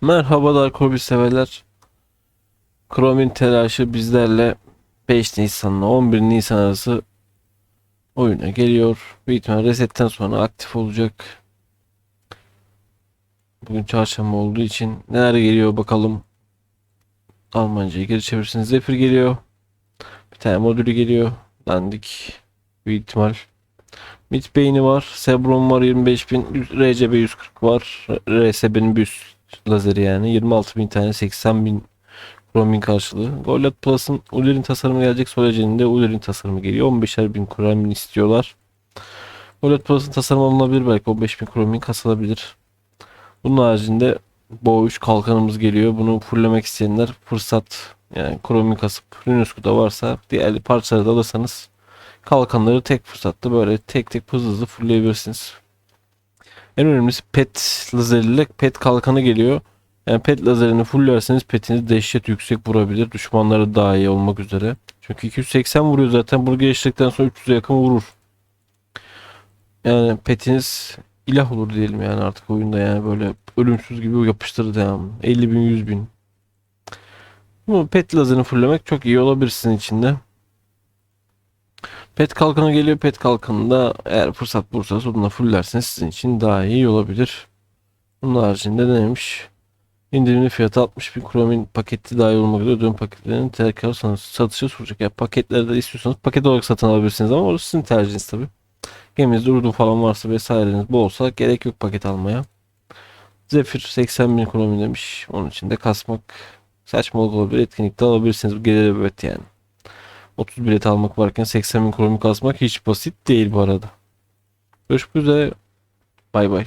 Merhabalar Kobi severler. Chromin telaşı bizlerle 5 Nisan'la 11 Nisan arası oyuna geliyor. Büyük ihtimal resetten sonra aktif olacak. Bugün çarşamba olduğu için neler geliyor bakalım. Almanca'yı geri çevirirsiniz. Zephyr geliyor. Bir tane modülü geliyor. Dandik. Büyük ihtimal. Mit beyni var. Sebron var 25.000. RCB 140 var. RSB'nin bir lazeri yani. 26.000 tane 80.000 Chromin karşılığı. Gollat Plus'ın Uller'in tasarımı gelecek. Solagen'in de Uller'in tasarımı geliyor. 15'er bin Chromin istiyorlar. Gollat Plus'ın tasarımı alınabilir belki. 15.000 Chromin kasılabilir. Bunun haricinde Bo 3 kalkanımız geliyor. Bunu fulllemek isteyenler fırsat yani Chromin kasıp Rünosku'da varsa diğer parçaları da alırsanız kalkanları tek fırsatta böyle tek tek hızlı hızlı fullleyebilirsiniz. En önemlisi pet lazeriyle pet kalkanı geliyor. Yani pet lazerini fulllerseniz petiniz dehşet yüksek vurabilir. Düşmanları daha iyi olmak üzere. Çünkü 280 vuruyor zaten. Bunu geçtikten sonra 300'e yakın vurur. Yani petiniz ilah olur diyelim yani artık oyunda yani böyle ölümsüz gibi yapıştırır devam. 50 bin 100 bin. Bu pet lazerini fulllemek çok iyi olabilir sizin için de. Pet kalkanı geliyor. Pet kalkanında eğer fırsat bulursanız onunla fullerseniz sizin için daha iyi olabilir. Bunun haricinde ne neymiş? İndirimli fiyatı 60 bin kromin paketi dahil olmak üzere ödeme paketlerinin sanat- satışa sunacak. Yani paketlerde istiyorsanız paket olarak satın alabilirsiniz ama orası sizin tercihiniz tabi. Geminizde urdu falan varsa vesaireniz bu olsa gerek yok paket almaya. Zephyr 80 bin kromin demiş. Onun için de kasmak saçmalık olabilir. Etkinlikte alabilirsiniz. Bu gelir evet yani. 30 bilet almak varken 80 bin kronik kasmak hiç basit değil bu arada. Görüşmek üzere. Bay bay.